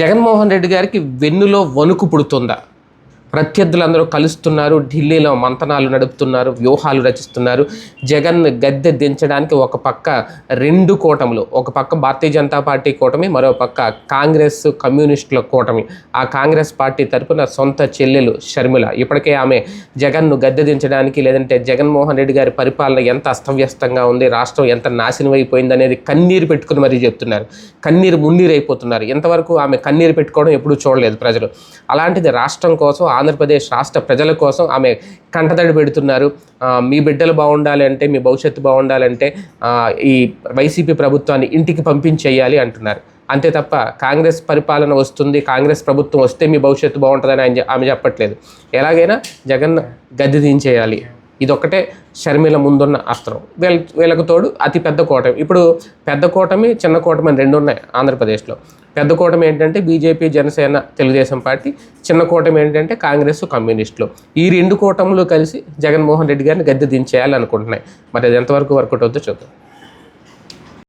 జగన్మోహన్ రెడ్డి గారికి వెన్నులో వణుకు పుడుతుందా? ప్రత్యర్థులందరూ కలుస్తున్నారు ఢిల్లీలో మంతనాలు నడుపుతున్నారు వ్యూహాలు రచిస్తున్నారు. జగన్ గద్దె దించడానికి ఒక పక్క రెండు కూటములు ఒక పక్క భారతీయ జనతా పార్టీ కూటమి మరో పక్క కాంగ్రెస్ కమ్యూనిస్టుల కూటమి. ఆ కాంగ్రెస్ పార్టీ తరపున సొంత చెల్లెలు షర్మిల. ఇప్పటికే ఆమె జగన్ను గద్దె దించడానికి లేదంటే జగన్మోహన్ రెడ్డి గారి పరిపాలన ఎంత అస్తవ్యస్తంగా ఉంది రాష్ట్రం ఎంత నాశనం అయిపోయింది అనేది కన్నీరు పెట్టుకుని మరీ చెప్తున్నారు. కన్నీరు మున్నీరు అయిపోతున్నారు ఇంతవరకు ఆమె కన్నీరు పెట్టుకోవడం ఎప్పుడూ చూడలేదు ప్రజలు. అలాంటిది రాష్ట్రం కోసం ఆంధ్రప్రదేశ్ రాష్ట్ర ప్రజల కోసం ఆమె కంటతడి పెడుతున్నారు. మీ బిడ్డలు బాగుండాలి అంటే మీ భవిష్యత్తు బాగుండాలంటే ఈ వైసీపీ ప్రభుత్వాన్ని ఇంటికి పంపించేయాలి అంటున్నారు. అంతే తప్ప కాంగ్రెస్ పరిపాలన వస్తుంది కాంగ్రెస్ ప్రభుత్వం వస్తే మీ భవిష్యత్తు బాగుంటుందని ఆయన ఆమె చెప్పట్లేదు. ఎలాగైనా జగన్ గద్దె దించేయాలి. ఇదొక్కటే షర్మిల ముందున్న అస్త్రం. వీళ్ళ వీళ్ళకు తోడు అతి పెద్ద కూటమి. ఇప్పుడు పెద్ద కూటమి చిన్న కూటమి అని రెండు ఉన్నాయి ఆంధ్రప్రదేశ్లో. పెద్ద కూటమి ఏంటంటే బీజేపీ జనసేన తెలుగుదేశం పార్టీ. చిన్న కూటమి ఏంటంటే కాంగ్రెస్ కమ్యూనిస్టులు. ఈ రెండు కూటములు కలిసి జగన్మోహన్ రెడ్డి గారిని గద్దె దించేయాలనుకుంటున్నాయి. మరి అది ఎంతవరకు వర్కౌట్ అవుతుందో చూద్దాం.